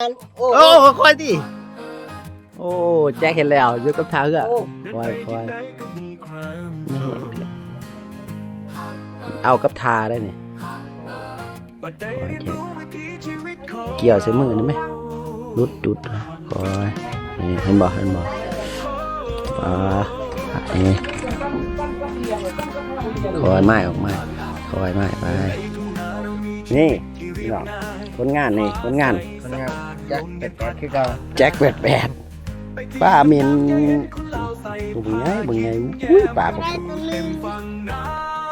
โอ้โอ้ค่อยดิโอ้แจ็คเห็นแล้วยู่กับท้างอะโอ้คอยคอยเอากับทาได้เนี่ยคอยแจ็คเกี่ยวใส่มือนี่ไหมรุดดุดคอยนี่เห็นบ่เห็นบ่อ่านี่คอยไม้ออกมาคอยไม้ไปนี่พี่น้องผลงานนี่คนงาน ยักษ์เป็ดแปดคือเก่าแจ็คแปดแปดป้าเมนบุงไงบุงไงอุ้ยป่าปก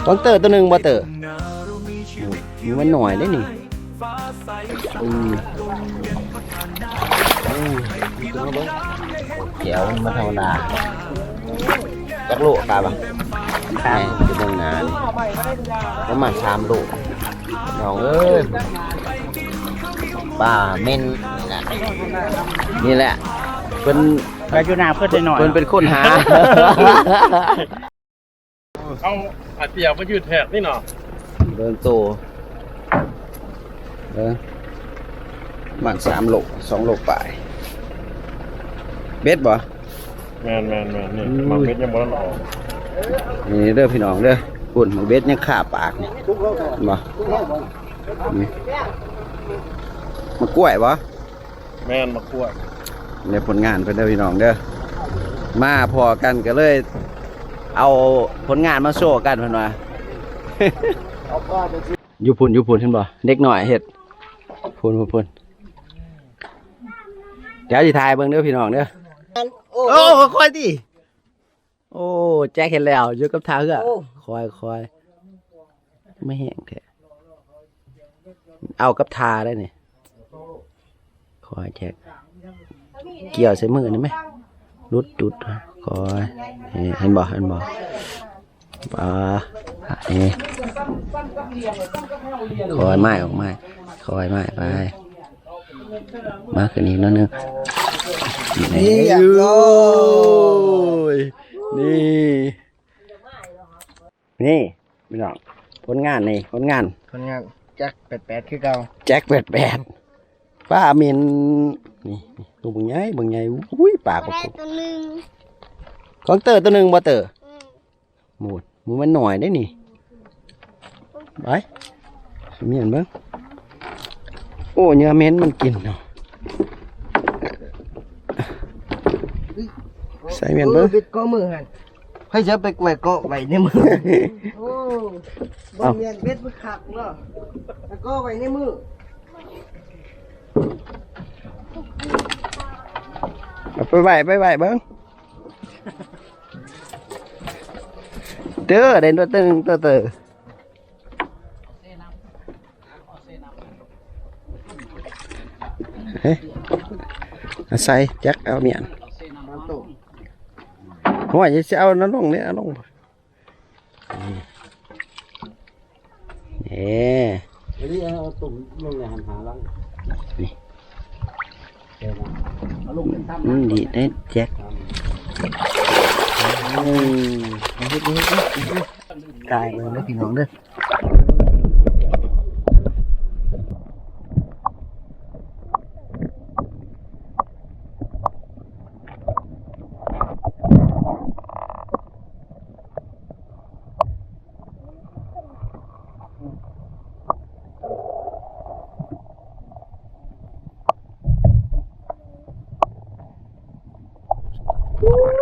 ต้องเตอร์ตัวหนึ่งบ่เตอร์มีมันหน่อยได้นี่อืมอืมตัวเบิ้งเดี๋ยวมันธรรมดาจักโลปลาปะใช่จะเบิ่งนานประมาณสามโลน้องเอ้ยป้าเมน นี่แหละนี่แหละเป็นไปอยู่นาเพื่อจะหน่อยเพิ่นเป็นคนหาเอาอาเตียมายืดแถบนี่เนาะเดินโตเออมันสามโลสองโลปลาย เบ็ดบ่ แมนแมนแมนนี่อุ้ยมังเม็ดยังบ่ทันออกนี่เด้อพี่น้องเด้อปุ่นมันเบ็ดยังขาปากนี่บ่นี่มากล้วยบ่ แมนมะกล้วยในผลงานเพิ่นเด้อพี่น้องเด้อมาพอกันก็เลย เอาผลงานมาโชว์กันเพิ่นว่าอยู่พุ่นอยู่พุ่นเห็นบ่เด็กหน่อยเฮ็ดพุ่นพุ่นพุ่นเดี๋ยวสิถ่ายเบิ่งเด้อพี่น้องเด้อโอ้โอ้ค่อยดิโอ้แจ็คเห็นแล้วอยู่กับทางอะโอ้คอยคอยไม่แห้งแท้เอากับทาได้นี่ คอยแจ็คเกี่ยวใส่มือนี่ไหมรุดดุดคอยนี่เห็นบ่เห็นบ่ปลานี่คอยไม้ออกไม้คอยไม้ไป มาขึ้นอีกนิดนึงนี่อยากโลยนี่ นี่พี่น้องผลงานนี่ผลงานคนงานยักษ์เป็ดแปดคือเก่าแจ็คแปดแปด ป้าเมนนี่นี่ตัวบึงใหญ่บึงใหญ่อุ้ยปากปได้กตัวหนึ่งของเตอร์ตัวหนึ่งบ่เตอร์อืมหมูดหมูมันหน่อยได้นี่ไปเมียนเบิ้งโอ้เนื้อเม้นมันกินเนาะใส่เมียนเบิ้งบิดก็มือหันให้จะไปไว้ก็ไว้ในมือโอ้บางเมียนเบ็ดมันขักเนาะแล้วก็ไว้ในมือ เอา ไปไหวไปไหวเบิ้งเด้อเด่นตัวตึงตัวเตอเฮ้ยเอาใส่จักเอาเมียนน้ำตกหัวจะเอานั่นลงเนี่ยเอาลงนี่เดี๋ยวนี้เอาตุ่มลงในหันหาลังอื มดีได้แจ็คอืมกายเลยนะพี่น้องเด้อ Woo!